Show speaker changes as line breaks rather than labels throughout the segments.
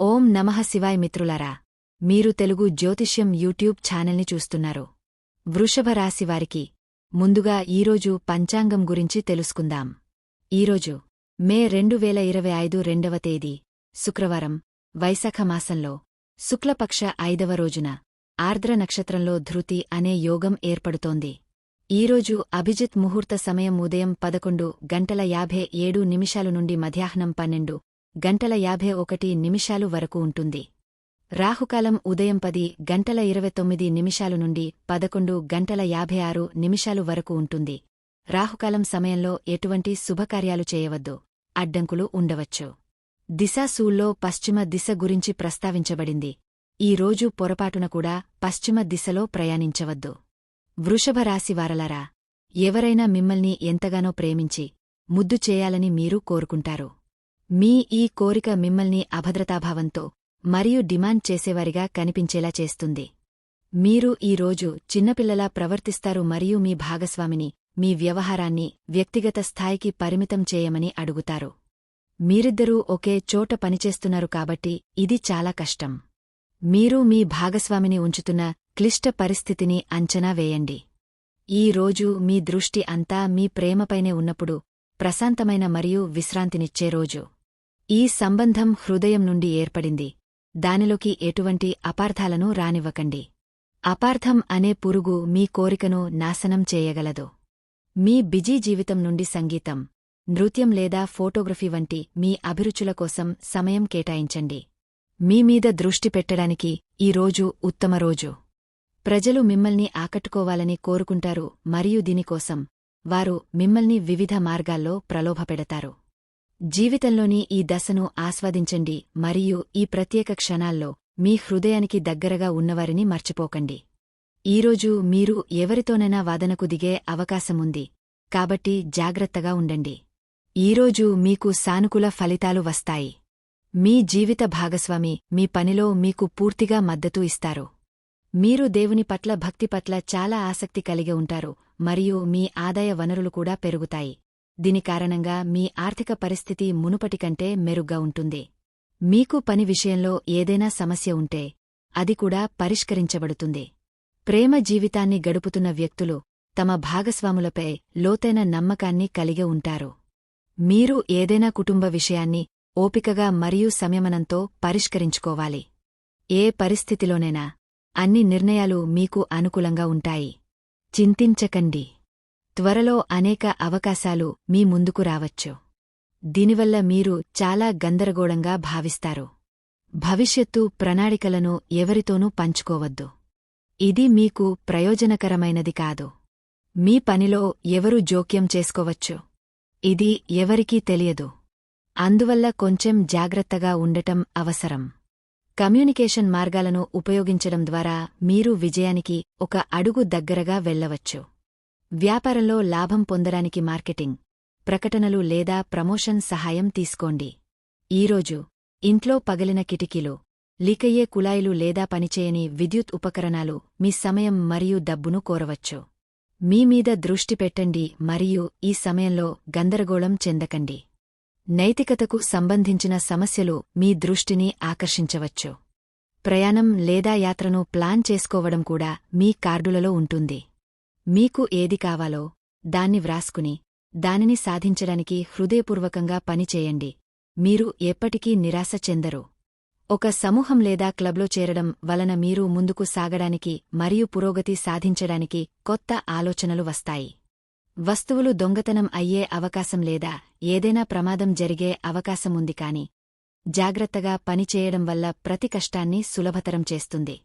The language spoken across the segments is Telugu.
ఓం నమః శివాయ్ మిత్రులారా మీరు తెలుగు జ్యోతిష్యం యూట్యూబ్ ఛానల్ని చూస్తున్నారు. వృషభ రాశివారికి ముందుగా ఈరోజు పంచాంగం గురించి తెలుసుకుందాం. ఈరోజు మే రెండు వేల ఇరవై ఐదు రెండవ తేదీ శుక్రవారం వైశాఖ మాసంలో శుక్లపక్ష ఐదవ రోజున ఆర్ద్ర నక్షత్రంలో ధృతి అనే యోగం ఏర్పడుతోంది. ఈరోజు అభిజిత్ ముహూర్త సమయం ఉదయం పదకొండు గంటల యాభై ఏడు నిమిషాలు నుండి మధ్యాహ్నం పన్నెండు గంటల యాభై ఒకటి నిమిషాలు వరకు ఉంటుంది. రాహుకాలం ఉదయం పది గంటల ఇరవై తొమ్మిది నిమిషాలు నుండి పదకొండు గంటల యాభై ఆరు నిమిషాలు వరకు ఉంటుంది. రాహుకాలం సమయంలో ఎటువంటి శుభకార్యాలు చేయవద్దు. అడ్డంకులు ఉండవచ్చు. దిశాసూల్లో పశ్చిమ దిశ గురించి ప్రస్తావించబడింది. ఈ రోజు పొరపాటున కూడా పశ్చిమ దిశలో ప్రయాణించవద్దు. వృషభరాశివారలరా ఎవరైనా మిమ్మల్ని ఎంతగానో ప్రేమించి ముద్దు చేయాలని మీరు కోరుకుంటారు. మీ ఈ కోరిక మిమ్మల్ని అభద్రతాభావంతో మరియు డిమాండ్ చేసేవారిగా కనిపించేలా చేస్తుంది. మీరు ఈ రోజు చిన్నపిల్లలా ప్రవర్తిస్తారు మరియు మీ భాగస్వామిని మీ వ్యవహారాన్ని వ్యక్తిగత స్థాయికి పరిమితం చేయమని అడుగుతారు. మీరిద్దరూ ఒకే చోట పనిచేస్తున్నారు కాబట్టి ఇది చాలా కష్టం. మీరు మీ భాగస్వామిని ఉంచుతున్న క్లిష్ట పరిస్థితిని అంచనా వేయండి. ఈ రోజు మీ దృష్టి అంతా మీ ప్రేమపైనే ఉన్నప్పుడు ప్రశాంతమైన మరియు విశ్రాంతినిచ్చే రోజు. ఈ సంబంధం హృదయం నుండి ఏర్పడింది. దానిలోకి ఎటువంటి అపార్థాలను రానివ్వకండి. అపార్థం అనే పురుగు మీ కోరికను నాశనం చేయగలదు. మీ బిజీ జీవితం నుండి సంగీతం నృత్యం లేదా ఫోటోగ్రఫీ వంటి మీ అభిరుచుల కోసం సమయం కేటాయించండి. మీమీద దృష్టి పెట్టడానికి ఈ రోజు ఉత్తమ రోజు. ప్రజలు మిమ్మల్ని ఆకట్టుకోవాలని కోరుకుంటారు మరియు దీనికోసం వారు మిమ్మల్ని వివిధ మార్గాల్లో ప్రలోభపెడతారు. జీవితంలోని ఈ దశను ఆస్వాదించండి మరియు ఈ ప్రత్యేక క్షణాల్లో మీ హృదయానికి దగ్గరగా ఉన్నవారిని మర్చిపోకండి. ఈరోజు మీరు ఎవరితోనైనా వాదనకు దిగే అవకాశముంది కాబట్టి జాగ్రత్తగా ఉండండి. ఈరోజు మీకు సానుకూల ఫలితాలు వస్తాయి. మీ జీవిత భాగస్వామి మీ పనిలో మీకు పూర్తిగా మద్దతు ఇస్తారు. మీరు దేవుని పట్ల భక్తి పట్ల చాలా ఆసక్తి కలిగి ఉంటారు మరియు మీ ఆదాయ వనరులు కూడా పెరుగుతాయి. దీని కారణంగా మీ ఆర్థిక పరిస్థితి మునుపటికంటే మెరుగ్గా ఉంటుంది. మీకు పని విషయంలో ఏదైనా సమస్య ఉంటే అది కూడా పరిష్కరించబడుతుంది. ప్రేమ జీవితాన్ని గడుపుతున్న వ్యక్తులు తమ భాగస్వాములపై లోతైన నమ్మకాన్ని కలిగి ఉంటారు. మీరు ఏదైనా కుటుంబ విషయాన్ని ఓపికగా మరియు సంయమనంతో పరిష్కరించుకోవాలి. ఏ పరిస్థితిలోనైనా అన్ని నిర్ణయాలు మీకు అనుకూలంగా ఉంటాయి. చింతించకండి. త్వరలో అనేక అవకాశాలు మీ ముందుకు రావచ్చు. దీనివల్ల మీరు చాలా గందరగోళంగా భావిస్తారు. భవిష్యత్తు ప్రణాళికలను ఎవరితోనూ పంచుకోవద్దు. ఇది మీకు ప్రయోజనకరమైనది కాదు. మీ పనిలో ఎవరు జోక్యం చేసుకోవచ్చు? ఇది ఎవరికీ తెలియదు. అందువల్ల కొంచెం జాగ్రత్తగా ఉండటం అవసరం. కమ్యూనికేషన్ మార్గాలను ఉపయోగించడం ద్వారా మీరు విజయానికి ఒక అడుగు దగ్గరగా వెళ్ళవచ్చు వ్యాపారంలో లాభం పొందడానికి మార్కెటింగ్ ప్రకటనలు లేదా ప్రమోషన్ సహాయం తీసుకోండి. ఈరోజు ఇంట్లో పగిలిన కిటికీలు లీకయ్యే కుళాయిలు లేదా పనిచేయని విద్యుత్ ఉపకరణాలు మీ సమయం మరియు డబ్బును కోరవచ్చు. మీ మీద దృష్టి పెట్టండి మరియు ఈ సమయంలో గందరగోళం చెందకండి. నైతికతకు సంబంధించిన సమస్యలు మీ దృష్టిని ఆకర్షించవచ్చు. ప్రయాణం లేదా యాత్రను ప్లాన్ చేసుకోవడం కూడా మీ కార్డులలో ఉంటుంది. మీకు ఏది కావాలో దాన్ని వ్రాసుకుని దానిని సాధించడానికి హృదయపూర్వకంగా పనిచేయండి మీరు ఎప్పటికీ నిరాశ చెందరు. ఒక సమూహం లేదా క్లబ్లో చేరడం వలన మీరు ముందుకు సాగడానికి మరియు పురోగతి సాధించడానికి కొత్త ఆలోచనలు వస్తాయి. వస్తువులు దొంగతనం అయ్యే అవకాశం లేదా ఏదైనా ప్రమాదం జరిగే అవకాశముంది కాని జాగ్రత్తగా పనిచేయడం వల్ల ప్రతి కష్టాన్ని సులభతరం చేస్తుంది.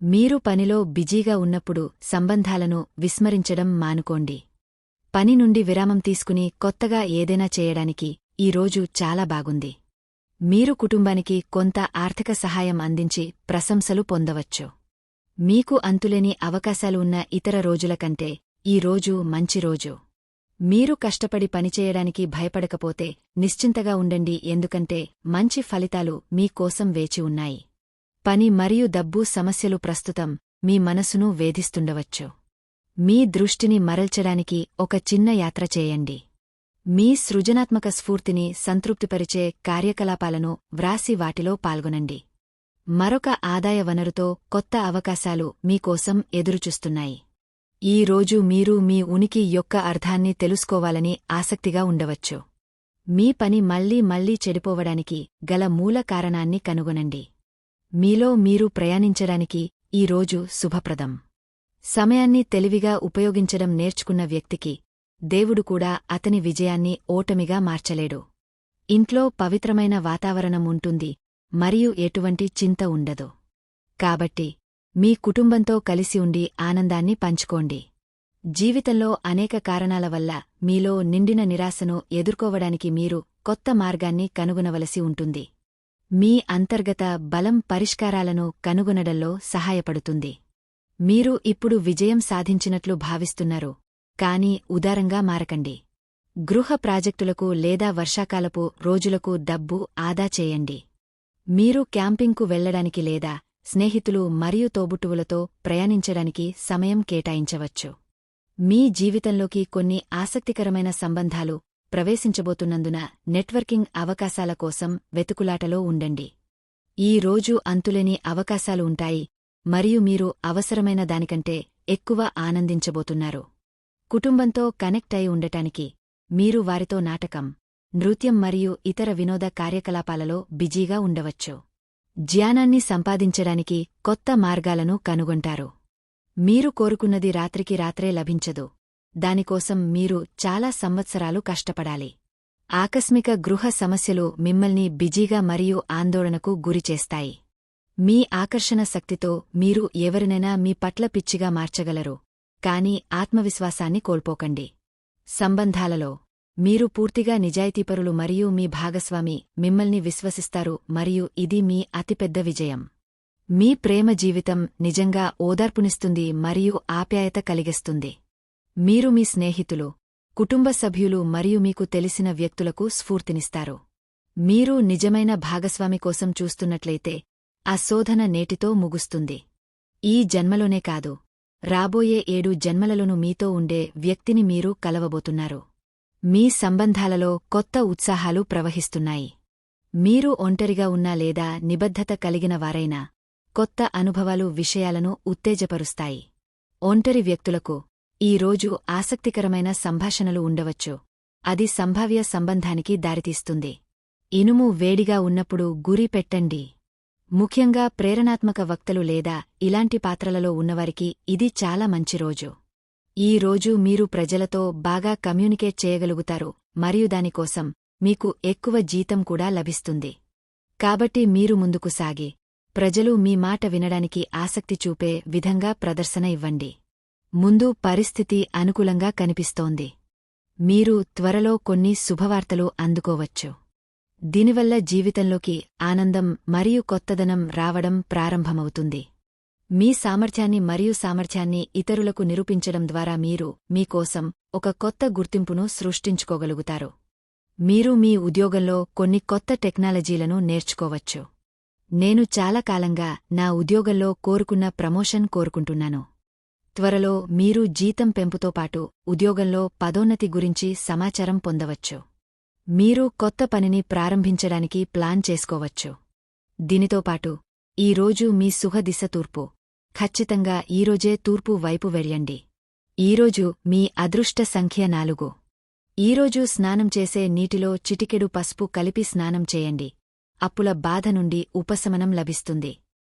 మీరు పనిలో బిజీగా ఉన్నప్పుడు సంబంధాలను విస్మరించడం మానుకోండి. పని నుండి విరామం తీసుకుని కొత్తగా ఏదైనా చేయడానికి ఈ రోజు చాలా బాగుంది. మీరు కుటుంబానికి కొంత ఆర్థిక సహాయం అందించి ప్రశంసలు పొందవచ్చు. మీకు అంతులేని అవకాశాలు ఉన్న ఇతర రోజుల కంటే ఈ రోజు మంచి రోజు. మీరు కష్టపడి పనిచేయడానికి భయపడకపోతే నిశ్చింతగా ఉండండి ఎందుకంటే మంచి ఫలితాలు మీకోసం వేచి ఉన్నాయి. పని మరియు డబ్బు సమస్యలు ప్రస్తుతం మీ మనసును వేధిస్తుండవచ్చు. మీ దృష్టిని మరల్చడానికి ఒక చిన్న యాత్ర చేయండి. మీ సృజనాత్మక స్ఫూర్తిని సంతృప్తిపరిచే కార్యకలాపాలను వ్రాసి వాటిలో పాల్గొనండి. మరొక ఆదాయ వనరుతో కొత్త అవకాశాలు మీకోసం ఎదురుచూస్తున్నాయి. ఈ రోజు మీరు మీ ఉనికి యొక్క అర్థాన్ని తెలుసుకోవాలని ఆసక్తిగా ఉండవచ్చు. మీ పని మళ్ళీ మళ్ళీ చెడిపోవడానికి గల మూల కారణాన్ని కనుగొనండి. మీలో మీరు ప్రయాణించడానికి ఈ రోజు శుభప్రదం. సమయాన్ని తెలివిగా ఉపయోగించడం నేర్చుకున్న వ్యక్తికి దేవుడు కూడా అతని విజయాన్ని ఓటమిగా మార్చలేడు. ఇంట్లో పవిత్రమైన వాతావరణం ఉంటుంది మరియు ఎటువంటి చింత ఉండదు. కాబట్టి మీ కుటుంబంతో కలిసి ఉండి ఆనందాన్ని పంచుకోండి. జీవితంలో అనేక కారణాల వల్ల మీలో నిండిన నిరాశను ఎదుర్కోవడానికి మీరు కొత్త మార్గాన్ని కనుగొనవలసి ఉంటుంది. మీ అంతర్గత బలం పరిష్కారాలను కనుగొనడంలో సహాయపడుతుంది. మీరు ఇప్పుడు విజయం సాధించినట్లు భావిస్తున్నారు. కానీ ఉదారంగా మారకండి. గృహ ప్రాజెక్టులకు లేదా వర్షాకాలపు రోజులకు డబ్బు ఆదా చేయండి. మీరు క్యాంపింగ్కు వెళ్ళడానికి లేదా స్నేహితులు మరియు తోబుట్టువులతో ప్రయాణించడానికి సమయం కేటాయించవచ్చు. మీ జీవితంలోకి కొన్ని ఆసక్తికరమైన సంబంధాలు ప్రవేశించబోతున్నందున నెట్వర్కింగ్ అవకాశాల కోసం వెతుకులాటలో ఉండండి. ఈ రోజు అంతులేని అవకాశాలు ఉంటాయి మరియు మీరు అవసరమైన దానికంటే ఎక్కువ ఆనందించబోతున్నారు. కుటుంబంతో కనెక్ట్ అయి ఉండటానికి మీరు వారితో నాటకం నృత్యం మరియు ఇతర వినోద కార్యకలాపాలలో బిజీగా ఉండవచ్చు. జ్ఞానాన్ని సంపాదించడానికి కొత్త మార్గాలను కనుగొంటారు. మీరు కోరుకున్నది రాత్రికి రాత్రే లభించదు. దానికోసం మీరు చాలా సంవత్సరాలు కష్టపడాలి. ఆకస్మిక గృహ సమస్యలు మిమ్మల్ని బిజీగా మరియు ఆందోళనకు గురిచేస్తాయి. మీ ఆకర్షణ శక్తితో మీరు ఎవరినైనా మీ పట్ల పిచ్చిగా మార్చగలరు. కాని ఆత్మవిశ్వాసాన్ని కోల్పోకండి. సంబంధాలలో మీరు పూర్తిగా నిజాయితీపరులు మరియు మీ భాగస్వామి మిమ్మల్ని విశ్వసిస్తారు మరియు ఇది మీ అతిపెద్ద విజయం. మీ ప్రేమ జీవితం నిజంగా ఓదార్పునిస్తుంది మరియు ఆప్యాయత కలిగిస్తుంది. మీరు మీ స్నేహితులు కుటుంబ సభ్యులు మరియు మీకు తెలిసిన వ్యక్తులకు స్ఫూర్తినిస్తారు. మీరు నిజమైన భాగస్వామి కోసం చూస్తున్నట్లయితే ఆ శోధన నేటితో ముగుస్తుంది. ఈ జన్మలోనే కాదు రాబోయే ఏడు జన్మలలోనూ మీతో ఉండే వ్యక్తిని మీరు కలవబోతున్నారు. మీ సంబంధాలలో కొత్త ఉత్సాహాలు ప్రవహిస్తున్నాయి. మీరు ఒంటరిగా ఉన్నా లేదా నిబద్ధత కలిగిన వారైనా కొత్త అనుభవాలు విషయాలను ఉత్తేజపరుస్తాయి. ఒంటరి వ్యక్తులకు ఈ రోజు ఆసక్తికరమైన సంభాషణలు ఉండవచ్చు. అది సంభావ్య సంబంధానికి దారితీస్తుంది. ఇనుము వేడిగా ఉన్నప్పుడు గురి పెట్టండి. ముఖ్యంగా ప్రేరణాత్మక వక్తలు లేదా ఇలాంటి పాత్రలలో ఉన్నవారికి ఇది చాలా మంచి రోజు. ఈ రోజు మీరు ప్రజలతో బాగా కమ్యూనికేట్ చేయగలుగుతారు మరియు దానికోసం మీకు ఎక్కువ జీతం కూడా లభిస్తుంది. కాబట్టి మీరు ముందుకు సాగి ప్రజలు మీ మాట వినడానికి ఆసక్తి చూపే విధంగా ప్రదర్శన ఇవ్వండి. ముందు పరిస్థితి అనుకూలంగా కనిపిస్తోంది. మీరు త్వరలో కొన్ని శుభవార్తలు అందుకోవచ్చు. దీనివల్ల జీవితంలోకి ఆనందం మరియు కొత్తదనం రావడం ప్రారంభమవుతుంది. మీ సామర్థ్యాన్ని మరియు సామర్థ్యాన్ని ఇతరులకు నిరూపించడం ద్వారా మీరు మీకోసం ఒక కొత్త గుర్తింపును సృష్టించుకోగలుగుతారు. మీరు మీ ఉద్యోగంలో కొన్ని కొత్త టెక్నాలజీలను నేర్చుకోవచ్చు. నేను చాలా కాలంగా నా ఉద్యోగంలో కోరుకున్న ప్రమోషన్ కోరుకుంటున్నాను. త్వరలో మీరు జీతం పెంపుతో పాటు ఉద్యోగంలో పదోన్నతి గురించి సమాచారం పొందవచ్చు. మీరు కొత్త పనిని ప్రారంభించడానికి ప్లాన్ చేసుకోవచ్చు. దీనితో పాటు ఈరోజు మీ సుఖదిశ తూర్పు. ఖచ్చితంగా ఈరోజే తూర్పు వైపు వెళ్యండి ఈరోజు మీ అదృష్ట సంఖ్య నాలుగు. ఈరోజు స్నానం చేసే నీటిలో చిటికెడు పసుపు కలిపి స్నానం చేయండి. అప్పుల బాధ నుండి ఉపశమనం లభిస్తుంది.